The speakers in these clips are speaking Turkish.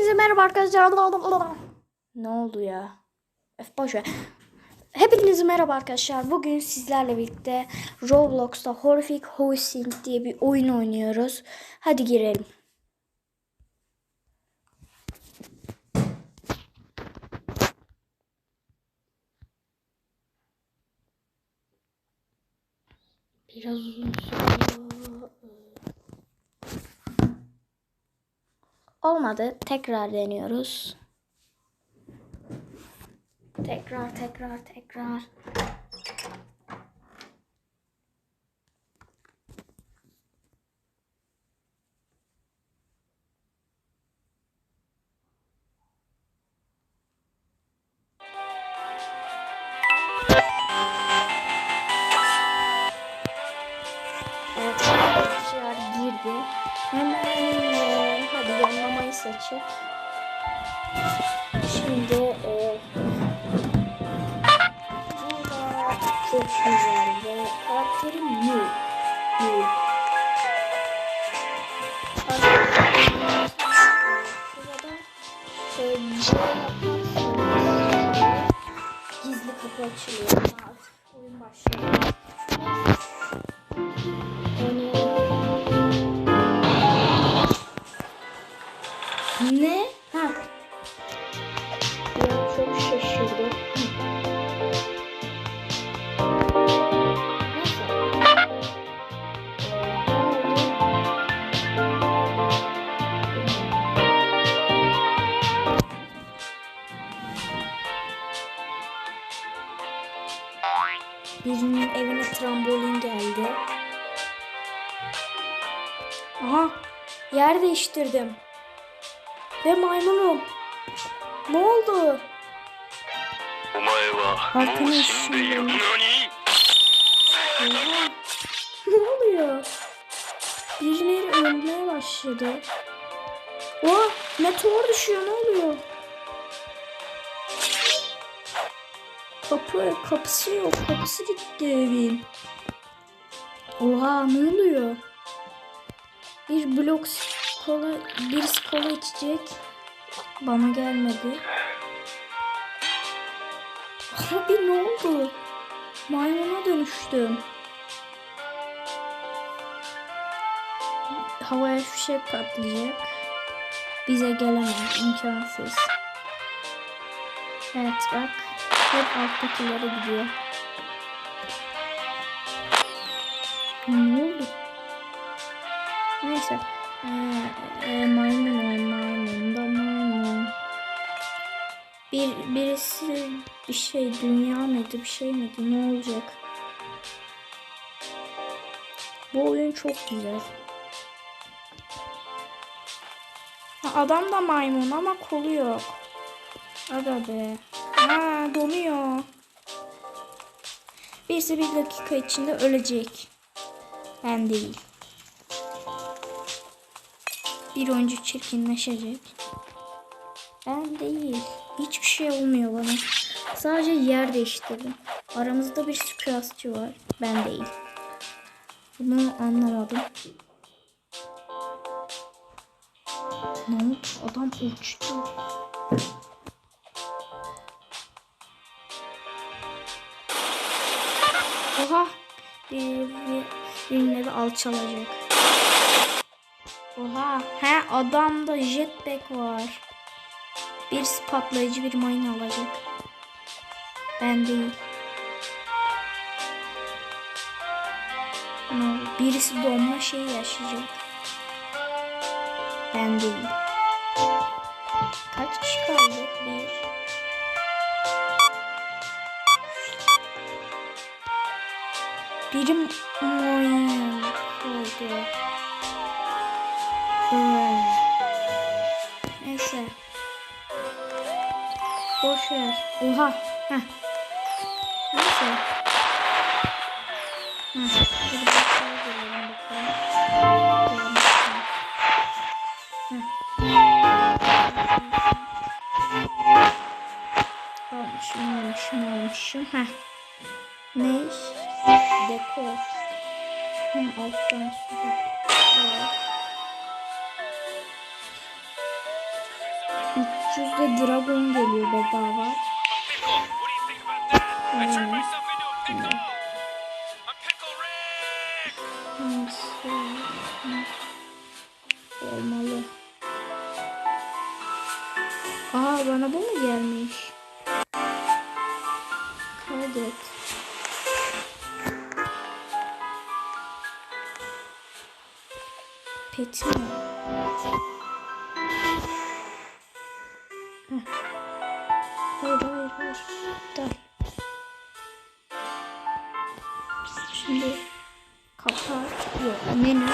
Hepinize merhaba arkadaşlar. Ne oldu ya? Öf boş. Hepinize merhaba arkadaşlar. Bugün sizlerle birlikte Roblox'ta Horrific Housing diye bir oyun oynuyoruz. Hadi girelim. Biraz uzun Olmadı. Tekrar deniyoruz. Tekrar tekrar tekrar. Seçip. Şimdi eee burada çok güzel ve karakterim böyle yaparsanız gizli kapı açılıyor. Artık oyun başlıyor. Ne? Ha. Ya çok şaşırdım. Birinin evine trambolin geldi. Aha, yer değiştirdim. Ve maymunum. Ne oldu? Arkadaşım. ne oluyor? Birileri ölmeye başladı. Oh meteor düşüyor ne oluyor? Kapı kapısı yok kapısı gitti evin. Oha ne oluyor? Bir blok kola, birisi kola içecek. Bana gelmedi. Abi ne oldu? Maymuna dönüştüm. Havaya fişek patlayacak. Bize gelemez. imkansız. Evet bak. Hep alttakilere gidiyor. Ne oldu? Neyse. Ee, e, maymun. Maymun da maymun. Bir, birisi bir şey dünya mıydı bir şey miydi ne olacak? Bu oyun çok güzel. Ha, adam da maymun ama kolu yok. Aga be. Ha donuyor. Birisi bir dakika içinde ölecek. Ben değil. Bir oyuncu çirkinleşecek. Ben değil. Hiçbir şey olmuyor bana. Sadece yer değiştirdim. Aramızda bir suikastçı var. Ben değil. Bunu anlamadım. Ne oldu? Adam uçtu. Oha. Bir, bir, birinin evi alçalacak. Oha. He adamda jetpack var. Birisi patlayıcı bir mayın alacak. Ben değil. Oldu? Birisi donma şeyi yaşayacak. Ben değil. Kaç kişi kaldı? Bir. Birim mayın oldu. Evet. Neyse. Boş ver. Oha. Heh. Neyse. Heh. Pickle. I'm Pickle Rick. Hangisi? Hı. Olmalı. Aa bana bu mu gelmiş? Kaydet. Pet mi? Hayır hayır hayır. Dur. Şimdi kapat. Yok menü.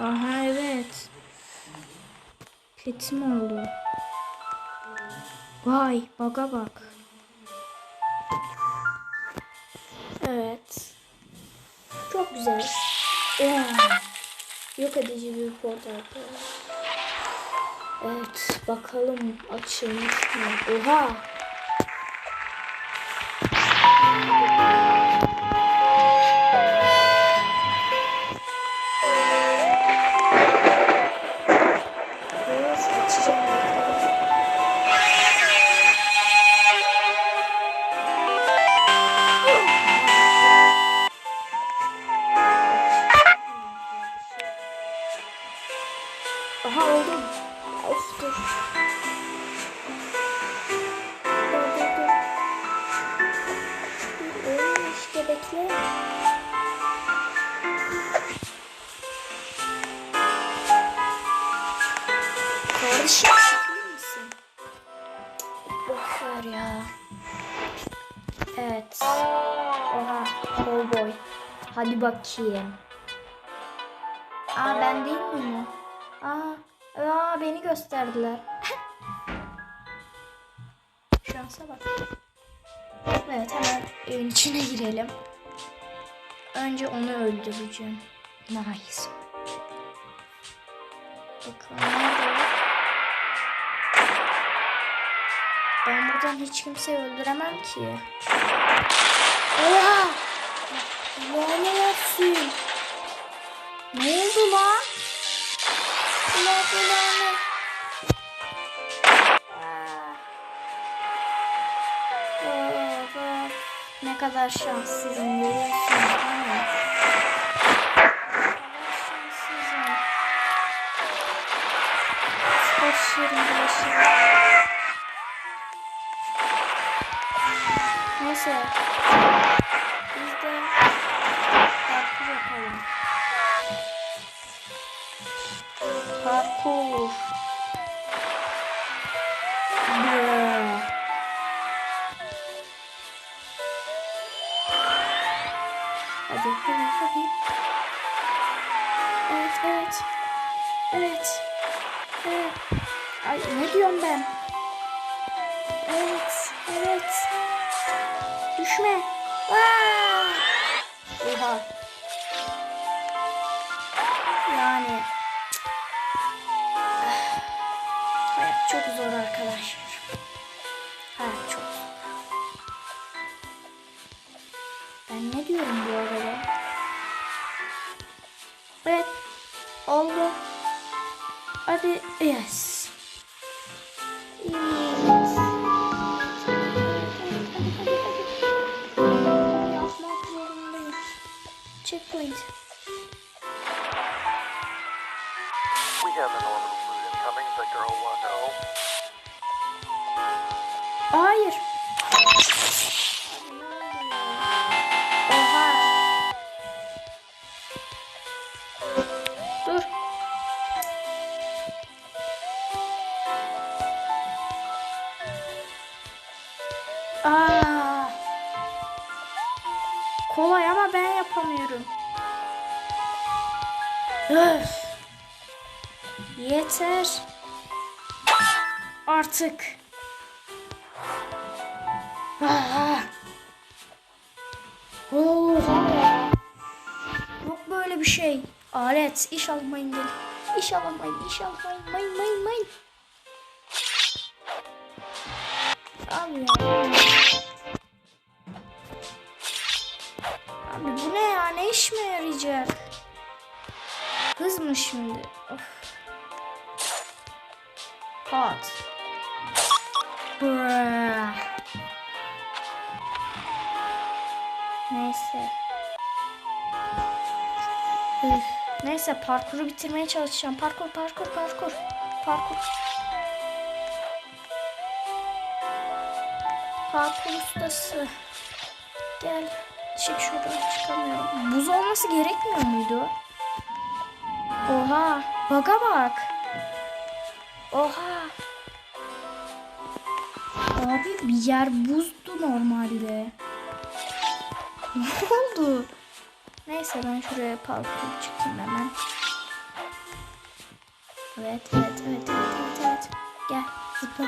Aha evet. Petim oldu. Vay baga bak. Evet. Çok güzel. Ya. Yok edici bir portal. Evet bakalım açılmış mı? Oha. Hadi bakayım. Aa ben değil miyim? Aa, aa beni gösterdiler. Şansa bak. Evet hemen evin içine girelim. Önce onu öldüreceğim. Nice. Bakalım? Ben buradan hiç kimseyi öldüremem ki. Oha! Olsun. Ne oldu lan? Of, of. Ne kadar şanssızım? Ne kadar şanssızım. Boş yerim bulaşırım. Neyse. Düşme. Aa! Oha. Yani hayat çok zor arkadaşlar. Hayat çok. Ben ne diyorum bu arada? Evet. Oldu. Hadi yes. Checkpoint. We have an incoming, Victor 010. Hayır. Oha. Dur. Aa. Kolay ama ben yapamıyorum. Öf. Yeter. Artık. Ah. Oha. Yok böyle bir şey. Alet. iş almayın gel. İş almayın, iş almayın. Mayın, mayın, mayın. Abi ya. Abi bu ne ya? Ne işime yarayacak? Hız mı şimdi? Of. Pat. Brrr. Neyse. Üf. Neyse parkuru bitirmeye çalışacağım. Parkur parkur parkur. Parkur. Parkur ustası. Gel. Çık şuradan çıkamıyorum. Buz olması gerekmiyor muydu? Oha. Baga bak. Oha. Abi bir yer buzdu normalde. Ne oldu? Neyse ben şuraya parkur çıkayım hemen. Evet, evet, evet, evet, evet, evet. Gel, zıpla.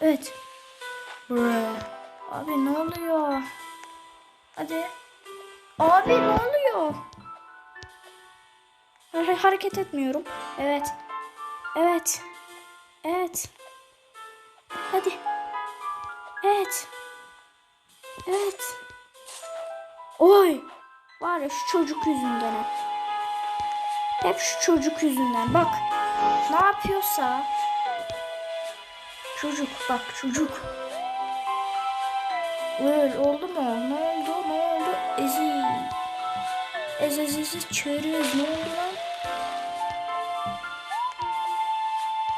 Evet. Buraya. Abi ne oluyor? Hadi. Abi ne oluyor? Ha- Hareket etmiyorum. Evet. Evet. Evet. Hadi. Evet. Evet. Oy. Var ya şu çocuk yüzünden hep. Hep şu çocuk yüzünden. Bak. Ne yapıyorsa. Çocuk bak çocuk. Öyle oldu mu? Ne oldu? Ne oldu? Ezi. Ez ez ez ez çörüz. Ne oldu lan?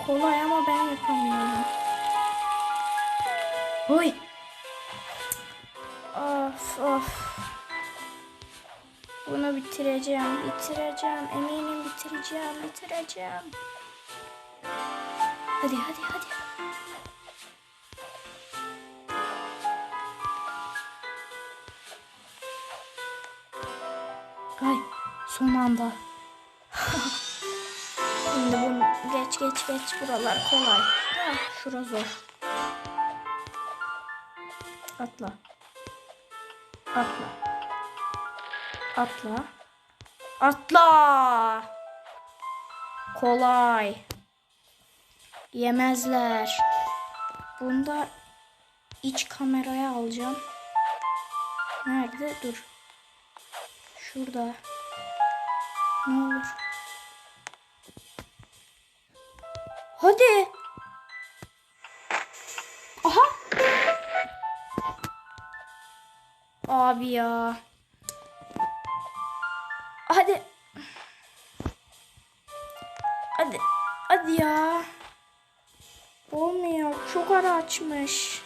Kolay ama ben yapamıyorum. Oy. Of of. Bunu bitireceğim, bitireceğim. Eminim bitireceğim, bitireceğim. Hadi hadi hadi. Ay son anda. Geç geç buralar kolay. Ha, şura zor. Atla. Atla. Atla. Atla. Kolay. Yemezler. Bunda iç kameraya alacağım. Nerede? Dur. Şurada. Ne olur. Hadi. Aha. Abi ya. Hadi. Hadi. Hadi ya. Olmuyor. Çok ara açmış.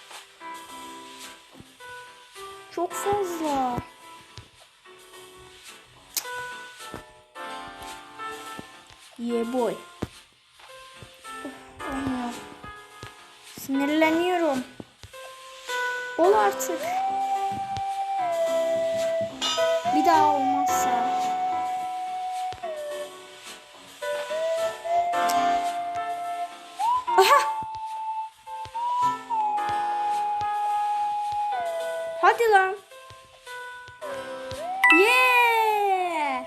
Çok fazla. Yeah boy. Sinirleniyorum. Ol artık. Bir daha olmazsa. Aha! Hadi lan. Yeah!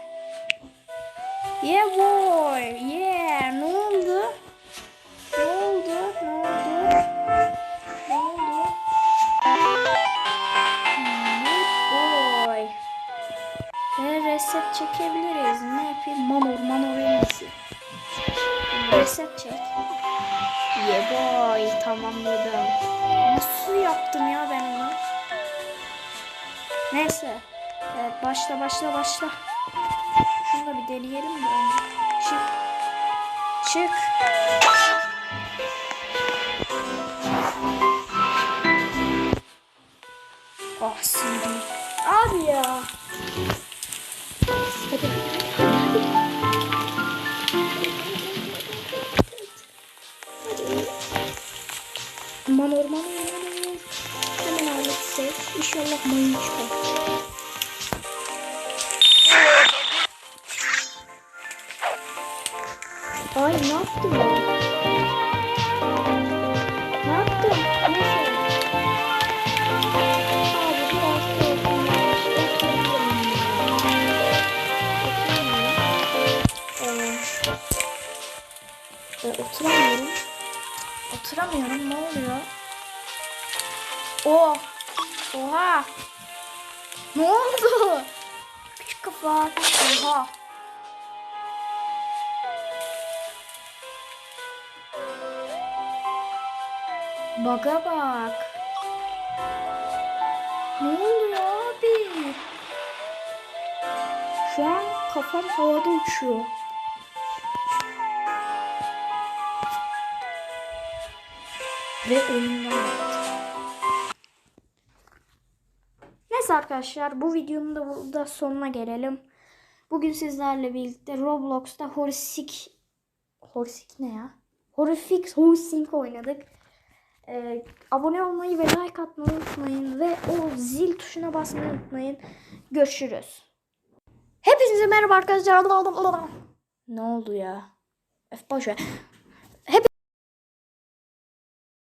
Yeah boy. Reset çek. Yeah boy. Tamamladım. Nasıl yaptım ya ben onu? Neyse. Evet başla başla başla. Şunu da bir deneyelim de önce. Çık. Çık. Ah sinir. Abi ya. Aman orman orman Hemen alet seç. İnşallah mayın çıkar. Ay ne yaptım ben? Ne yaptım? Neyse. Oturamıyorum. Oturamıyorum. Ne oluyor? Oh. Oha. Ne oldu? Küçük kafa. Oha. Baga bak. Ne oluyor abi? Şu an kafam havada uçuyor. Ve oyundan. Neyse arkadaşlar bu videonun da burada sonuna gelelim. Bugün sizlerle birlikte Roblox'ta Horrific Horrific ne ya? Horrific Housing oynadık. Ee, abone olmayı ve like atmayı unutmayın ve o zil tuşuna basmayı unutmayın. Görüşürüz. Hepinize merhaba arkadaşlar. Ne oldu ya? Öf boş ver.